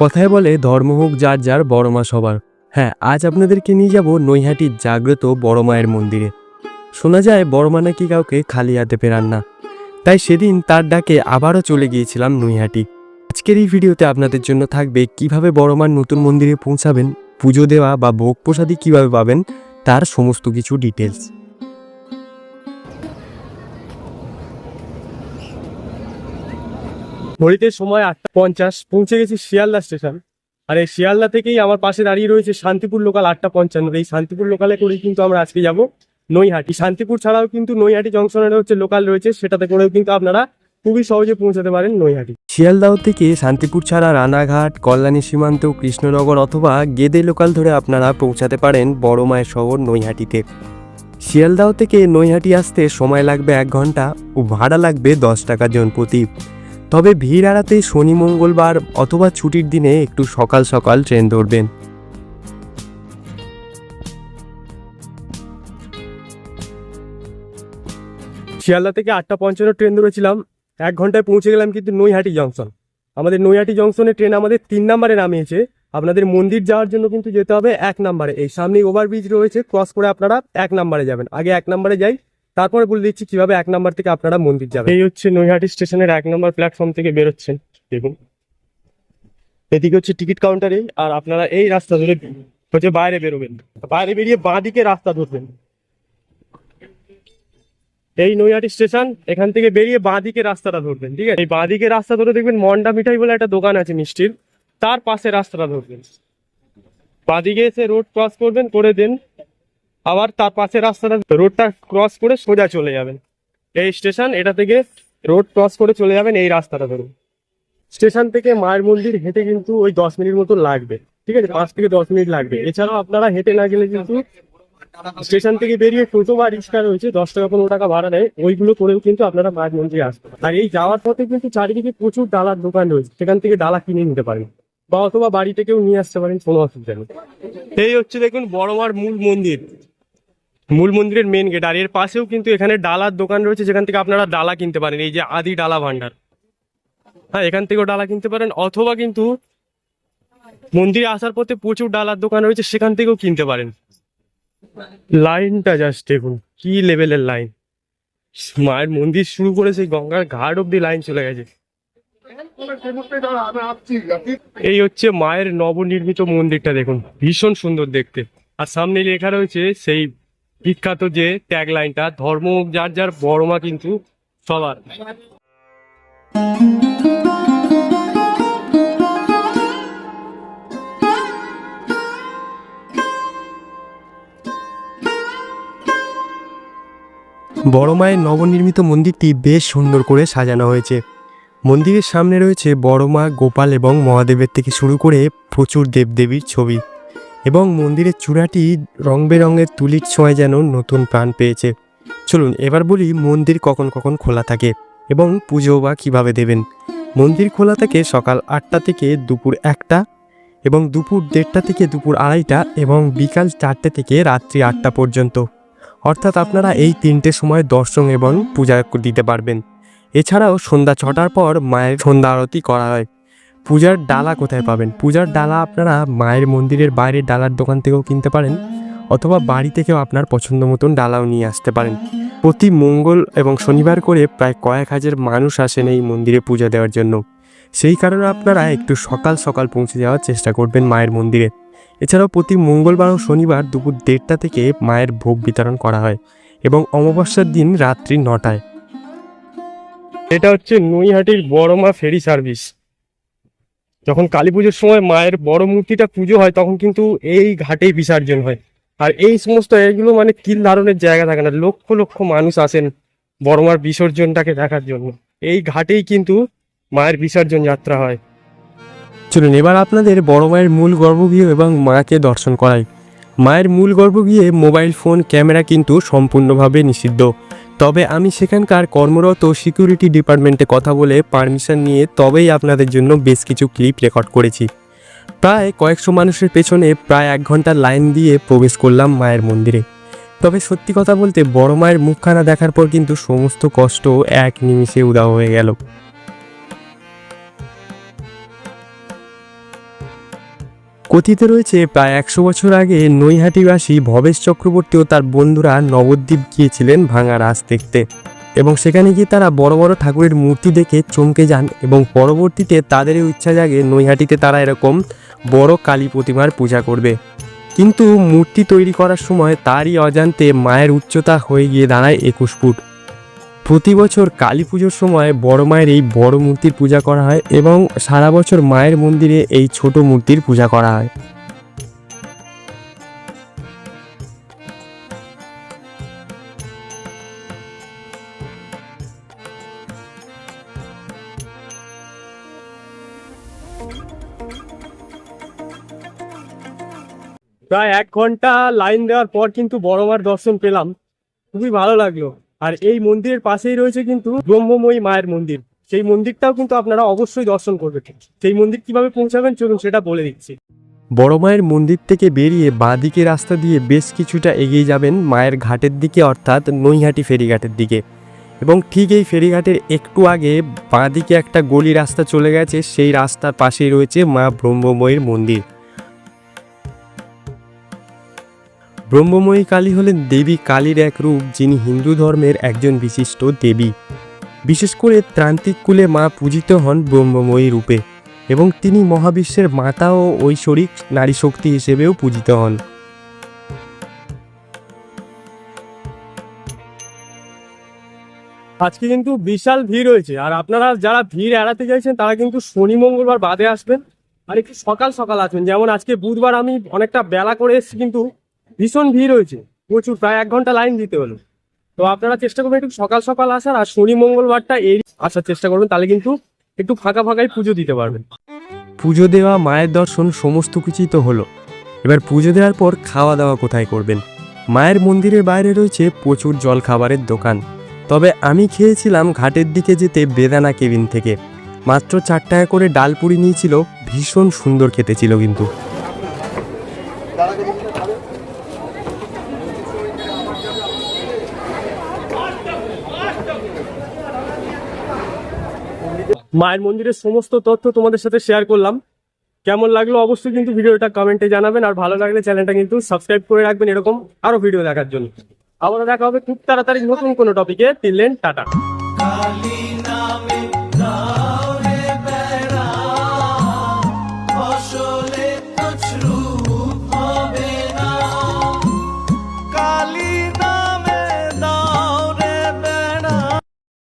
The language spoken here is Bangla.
কথায় বলে ধর্ম হোক যার যার বড় মা সবার। হ্যাঁ আজ আপনাদেরকে নিয়ে যাব নৈহাটির জাগ্রত বড় মায়ের মন্দিরে। শোনা যায় বড় মা নাকি কাউকে খালি হাতে ফেরান না। তাই সেদিন তার ডাকে আবারও চলে গিয়েছিলাম নৈহাটি। আজকের এই ভিডিওতে আপনাদের জন্য থাকবে কীভাবে বড় মার নতুন মন্দিরে পৌঁছাবেন, পুজো দেওয়া বা ভোগ প্রসাদী কীভাবে পাবেন তার সমস্ত কিছু ডিটেলস ঘড়িতে সময় আটটা পঞ্চাশ, পৌঁছে গেছি শিয়ালদা স্টেশন। আর এই শিয়ালদা থেকেই আমার পাশে দাঁড়িয়ে রয়েছে শান্তিপুর লোকাল আটটা পঞ্চান্ন। এই শান্তিপুর লোকালে করেই কিন্তু আমরা আজকে যাব নৈহাটি। শান্তিপুর ছাড়াও কিন্তু নৈহাটি জংশনের হচ্ছে লোকাল রয়েছে, সেটাতে করেও কিন্তু আপনারা খুবই সহজে পৌঁছাতে পারেন নৈহাটি। শিয়ালদাহ থেকে শান্তিপুর ছাড়া রানাঘাট, কল্যাণী সীমান্ত, কৃষ্ণনগর অথবা গেদে লোকাল ধরে আপনারা পৌঁছাতে পারেন বড় মায়ের শহর নৈহাটিতে। শিয়ালদাহ থেকে নৈহাটি আসতে সময় লাগবে এক ঘণ্টা ও ভাড়া লাগবে দশ টাকা জন প্রতি তবে ভিড় এড়াতে শনি, মঙ্গলবার অথবা ছুটির দিনে একটু সকাল সকাল ট্রেন ধরবেন। শিয়ালদা থেকে আটটা পঞ্চান্ন ট্রেন ধরেছিলাম। এক ঘন্টায় পৌঁছে গেলাম কিন্তু নৈহাটি জংশন। আমাদের নৈহাটি জংশনে ট্রেন আমাদের তিন নম্বরে নামিয়েছে। আপনাদের মন্দির যাওয়ার জন্য কিন্তু যেতে হবে এক নাম্বারে। এই সামনেই ওভারব্রিজ রয়েছে ক্রস করে আপনারা এক নাম্বারে যাবেন। আগে এক নম্বরে যাই, তারপরে বলে দিচ্ছি কীভাবে এক নম্বর থেকে আপনারা মন্দির যাবেন। এই হচ্ছে নৈহাটি স্টেশনের এক নম্বর প্ল্যাটফর্ম থেকে বেরোচ্ছেন। দেখুন। এদিকে হচ্ছে টিকিট কাউন্টারে আর আপনারা এই রাস্তা ধরে হচ্ছে বাইরে বেরোবেন। বাইরে বেরিয়ে বাঁ দিকে রাস্তা ধরবেন। এই নৈহাটি স্টেশন, এখান থেকে বেরিয়ে বাঁ দিকে রাস্তাটা ধরবেন, ঠিক আছে? এই বাঁ দিকে রাস্তা ধরে দেখবেন মন্ডা মিঠাই বলে একটা দোকান আছে মিষ্টির, তার পাশে রাস্তাটা ধরবেন। বাঁ দিকে এসে রোড ক্রস করবেন, করে দেন, আবার তার পাশে রাস্তাটা রোডটা ক্রস করে সোজা চলে যাবেন। এই স্টেশন, এটা থেকে রোড ক্রস করে চলে যাবেন, এই রাস্তাটা ধরুন। স্টেশন থেকে মায়ের মন্দির হেঁটে কিন্তু ওই দশ মিনিট মতো লাগবে, ঠিক আছে? পাঁচ থেকে দশ মিনিট লাগবে। এছাড়াও আপনারা হেঁটে না গেলে কিন্তু স্টেশন থেকে বেরিয়ে টোটো বা রিক্সা রয়েছে, দশ টাকা, পনেরো টাকা ভাড়া নেয়, ওইগুলো করেও কিন্তু আপনারা মায়ের মন্দিরে আসতে। আর এই যাওয়ার পথে কিন্তু চারিদিকে প্রচুর ডালার দোকান রয়েছে, সেখান থেকে ডালা কিনে নিতে পারেন। বা অথবা বাড়ি থেকেও নিয়ে আসতে পারেন, কোনো অসুবিধা নেই। এই হচ্ছে দেখুন বড় মার মূল মন্দির। মূল মন্দিরের মেন গেট আর এর পাশেও কিন্তু এখানে ডালার দোকান রয়েছে, যেখান থেকে আপনারা ডালা কিনতে পারেন, এই যে আদি ডালা ভান্ডার। হ্যাঁ এখান থেকেও ডালা কিনতে পারেন, অথবা কিন্তু মন্দিরে আসার পথে প্রচুর ডালার দোকান রয়েছে, সেখান থেকেও কিনতে পারেন। লাইনটা জাস্ট দেখুন, কি লেভেলের লাইন মায়ের মন্দির শুরু করে সেই গঙ্গার ঘাট অব্দি লাইন চলে গেছে। এই হচ্ছে মায়ের নবনির্মিত মন্দিরটা দেখুন, ভীষণ সুন্দর দেখতে। আর সামনে লেখা রয়েছে সেই বিখ্যাত যে ট্যাগ লাইনটা ধর্ম যার যার, বড় মা কিন্তু সবার। বড় মায়ের নবনির্মিত মন্দিরটি বেশ সুন্দর করে সাজানো হয়েছে। মন্দিরের সামনে রয়েছে বড় মা, গোপাল এবং মহাদেবের থেকে শুরু করে প্রচুর দেবদেবীর ছবি এবং মন্দিরের চূড়াটি রং বেরঙের তুলির ছোঁয়ায় যেন নতুন প্রাণ পেয়েছে। চলুন, এবার বলি মন্দির কখন কখন খোলা থাকে এবং পুজো বা কীভাবে দেবেন। মন্দির খোলা থাকে সকাল আটটা থেকে দুপুর একটা এবং দুপুর দেড়টা থেকে দুপুর আড়াইটা এবং বিকাল চারটে থেকে রাত্রি আটটা পর্যন্ত। অর্থাৎ আপনারা এই তিনটে সময় দর্শন এবং পূজা দিতে পারবেন। এছাড়াও সন্ধ্যা ছটার পর মায়ের সন্ধ্যা আরতি করা হয়। পূজার ডালা কোথায় পাবেন? পূজার ডালা আপনারা মায়ের মন্দিরের বাইরের ডালার দোকান থেকেও কিনতে পারেন অথবা বাড়ি থেকেও আপনার পছন্দ মতন ডালাও নিয়ে আসতে পারেন। প্রতি মঙ্গল এবং শনিবার করে প্রায় কয়েক হাজার মানুষ আসেন এই মন্দিরে পূজা দেওয়ার জন্য। সেই কারণে আপনারা একটু সকাল সকাল পৌঁছে যাওয়ার চেষ্টা করবেন মায়ের মন্দিরে। এছাড়াও প্রতি মঙ্গলবার ও শনিবার দুপুর দেড়টা থেকে মায়ের ভোগ বিতরণ করা হয় এবং অমাবস্যার দিন রাত্রি নটায়। এটা হচ্ছে নৈহাটির বড় মা ফেরি সার্ভিস। যখন কালী পুজোর সময় মায়ের বড় মূর্তিটা পুজো হয়, তখন কিন্তু এই ঘাটেই বিসর্জন হয়। আর এই সমস্ত এগুলো মানে তিল ধারণের জায়গা থাকে না। লক্ষ লক্ষ মানুষ আসেন বড় মার বিসর্জনটাকে দেখার জন্য। এই ঘাটেই কিন্তু মায়ের বিসর্জন যাত্রা হয়। চলুন, এবার আপনাদের বড় মায়ের মূল গর্ভগৃহ এবং মাকে দর্শন করাই। মায়ের মূল গর্ভগৃহে মোবাইল ফোন, ক্যামেরা কিন্তু সম্পূর্ণভাবে নিষিদ্ধ। তবে আমি সেখানকার কর্মরত সিকিউরিটি ডিপার্টমেন্টে কথা বলে পারমিশন নিয়ে তবেই আপনাদের জন্য বেশ কিছু ক্লিপ রেকর্ড করেছি। প্রায় কয়েকশো মানুষের পেছনে প্রায় এক ঘণ্টা লাইন দিয়ে প্রবেশ করলাম মায়ের মন্দিরে। তবে সত্যি কথা বলতে বড় মায়ের মুখখানা দেখার পর কিন্তু সমস্ত কষ্ট এক নিমিষে উদাও হয়ে গেল। কথিত রয়েছে, প্রায় একশো বছর আগে নৈহাটিবাসী ভবেশ চক্রবর্তী ও তার বন্ধুরা নবদ্বীপ গিয়েছিলেন ভাঙা রাস দেখতে এবং সেখানে গিয়ে তারা বড় বড় ঠাকুরের মূর্তি দেখে চমকে যান এবং পরবর্তীতে তাদেরও ইচ্ছা জাগে নৈহাটিতে তারা এরকম বড় কালী প্রতিমার পূজা করবে। কিন্তু মূর্তি তৈরি করার সময় তারই অজান্তে মায়ের উচ্চতা হয়ে গিয়ে দাঁড়ায় একুশ ফুট। প্রতি বছর কালী পুজোর সময় বড় মায়ের এই বড় মূর্তির পূজা করা হয় এবং সারা বছর মায়ের মন্দিরে এই ছোট মূর্তির পূজা করা হয়। প্রায় এক ঘণ্টা লাইন দেওয়ার পর কিন্তু বড় মার দর্শন পেলাম। খুবই ভালো লাগল। আর এই মন্দিরের পাশেই রয়েছে কিন্তু ব্রহ্মময়ী মায়ের মন্দির। সেই মন্দিরটাও কিন্তু আপনারা অবশ্যই দর্শন করবেন। সেই মন্দির কীভাবে পৌঁছাবেন চলুন সেটা বলে দিচ্ছি। বড় মায়ের মন্দির থেকে বেরিয়ে বাঁদিকে রাস্তা দিয়ে বেশ কিছুটা এগিয়ে যাবেন মায়ের ঘাটের দিকে, অর্থাৎ নৈহাটি ফেরিঘাটের দিকে। এবং ঠিক এই ফেরিঘাটের একটু আগে বাঁদিকে একটা গলি রাস্তা চলে গেছে, সেই রাস্তার পাশেই রয়েছে মা ব্রহ্মময়ীর মন্দির। ব্রহ্মময়ী কালী হলেন দেবী কালীর এক রূপ, যিনি হিন্দু ধর্মের একজন বিশিষ্ট দেবী। বিশেষ করে ত্রান্তিক কুলে মা পূজিত হন ব্রহ্মময়ী রূপে, এবং তিনি মহাবিশ্বের মাতা ও ঐশ্বরিক নারী শক্তি হিসেবেও পূজিত হন। আজকে কিন্তু বিশাল ভিড় হয়েছে, আর আপনারা যারা ভিড় এড়াতে চাইছেন তারা কিন্তু শনি, মঙ্গলবার বাদে আসবেন, আর একটু সকাল সকাল আসবেন। যেমন আজকে বুধবার আমি অনেকটা বেলা করে এসেছি কিন্তু ভীষণ ভিড় হয়েছে। প্রচুর, প্রায় এক ঘণ্টা লাইন দিতে হলো। তো আপনারা চেষ্টা করবেন একটু সকাল সকাল আসার, আর শনি, মঙ্গলবারটা এই আসার চেষ্টা করবেন, তাহলে কিন্তু একটু ফাঁকা ফাঁকাই পুজো দিতে পারবেন। পুজো দেওয়া, মায়ের দর্শন, সমস্ত কিছুই তো হলো। এবার পুজো দেওয়ার পর খাওয়া দাওয়া কোথায় করবেন? মায়ের মন্দিরের বাইরে রয়েছে প্রচুর জল খাবারের দোকান। তবে আমি খেয়েছিলাম ঘাটের দিকে যেতে বেদানা কেবিন থেকে। মাত্র চার টাকা করে ডাল পুরি নিয়েছিল, ভীষণ সুন্দর খেতে ছিল কিন্তু। মায়ের মন্দিরের সমস্ত তথ্য তোমাদের সাথে শেয়ার করলাম। কেমন লাগল অবশ্যই কিন্তু ভিডিওটা কমেন্টে জানাবেন, আর ভালো লাগলে চ্যানেলটা কিন্তু সাবস্ক্রাইব করে রাখবেন, এরকম আরও ভিডিও দেখার জন্য। আবার দেখা হবে খুব তাড়াতাড়ি নতুন কোনো টপিকে তিনলেন টাটা।